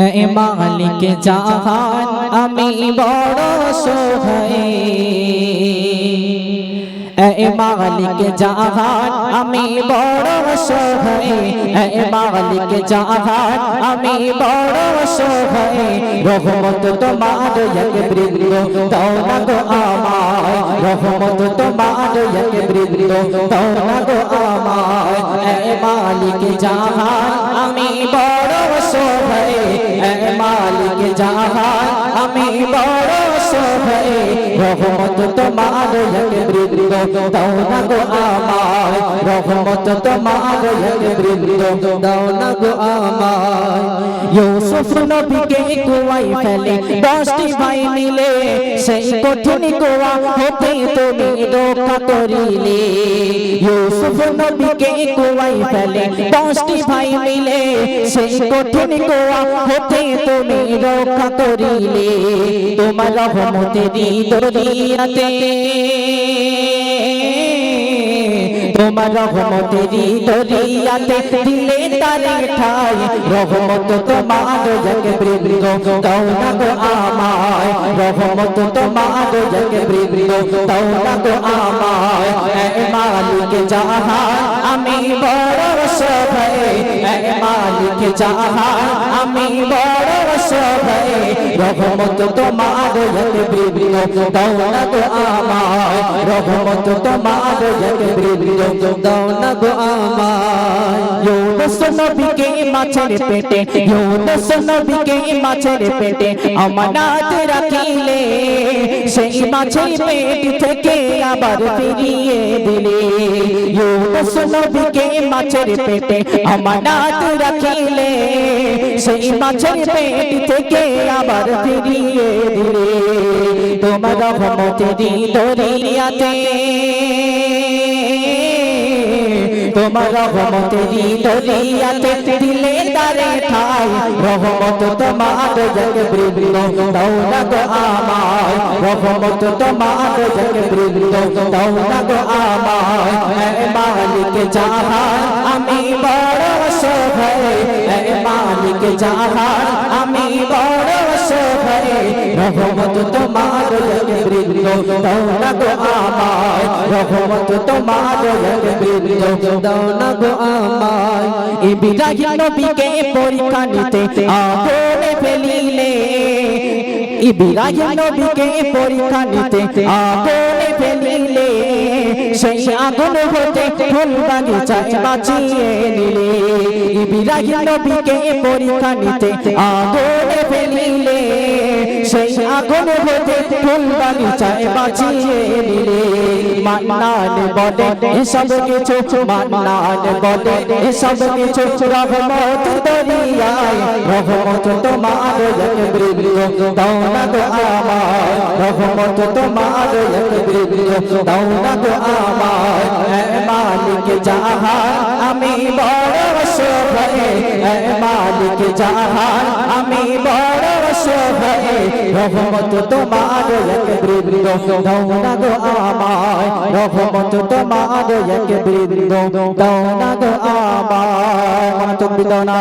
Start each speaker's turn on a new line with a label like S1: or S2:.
S1: এ মালিক জাহান আমি বড় সহায় এ মালিক জাহান আমি বড় সহায় এ মালিক জাহান আমি বড় সহায় রহমত তোমার এক বৃন্দ দাও না গো আমায় রহমত তোমার এক বৃন্দ দাও না গো আমায় এ মালিক জাহান আমি বড় সহায় এ মালিক জাহান আমি বড় সহায় রহমত তোমার এক বৃন্দ দাও না গো আমায় রহমত তোমার এক বৃন্দ দাও না গো আমায় ইউসুফ নবীকে কুয়াই ফেলে দশটি ভাই মিলে সেই কঠিন কুয়া হতে তুমি রক্ষা করিলে ইউসুফ নবীকে কুয়াই ফেলে দশটি ভাই মিলে সেই কঠিন কুয়া হতে তুমি রক্ষা করিলে তোমার রহমতেরই দরিয়াতে তোমার রহমতেরই দরিয়াতে দিলে তারে ঠাই। রহমত তোমার জগ বৃন্দ, দাও না আমায়। রহমত তোমার জগ বৃন্দ, দাও না আমায়। এ মালিক জাহান আমি বড় সভায়। এ মালিক জাহান আমি বড় রহমত তোমার জগ বৃন্দ দাও না গো আমায় রহমত তোমার জগ বৃন্দ দাও না গো আমায় ইউনুস নবীকে মাছের পেটে ইউনুস নবীকে মাছের পেটে আমানত রাখিলে সেই মাছের পেট থেকে আবার ফিরিয়ে দিলে ইউনুস নবীকে মাছের পেটে আমানত রাখিলে সেই মাছের পেট থেকে আবার ফিরিয়ে দিলে তোমার রহমতেরই দরিয়াতে। তোমার রহমতেরই দরিয়াতে দিলে দারে ঠাই। রহমত তোমার জগ বৃন্দ না আমায়। রহমত তোমার জগ বৃন্দ না আমায়। মালিক জাহান আমি মালিক জাহান আমি বড় সহায় রহমত তোমার বৃন্দ গো আমায়। রহমত তোমার বৃন্দ দাও না গো আমায়। ইব্রাহিম নবীকে পরীক্ষা নিতে আগুনে ফেলিলে। ইব্রাহিম নবীকে পরীক্ষা নিতে আগুনে ফেলিলে। সেই আগুন হতে ফুল বাগিচায় বাঁচিয়ে নিলে। বিরাগী নবীকে পরীক্ষা নিতে আগুনে ফেলিলে। সেই আগুন হতে ফুল বাগিচায় বাঁচিয়ে নিলে মান্নান বলে। এসব কিছু মান্নান বলে, এসব কিছু রহমত দরিয়ায় রহমত তোমার এক না গো আমায়। রহমত তোমার এক গো আমায়। এ মালিক জাহান আমি বড় এ মালিক জাহান আমি বড় সভায় রহমত তোমার এক বৃন্দ দাও না গো আমায় তোমার আমায় তুমি দাও না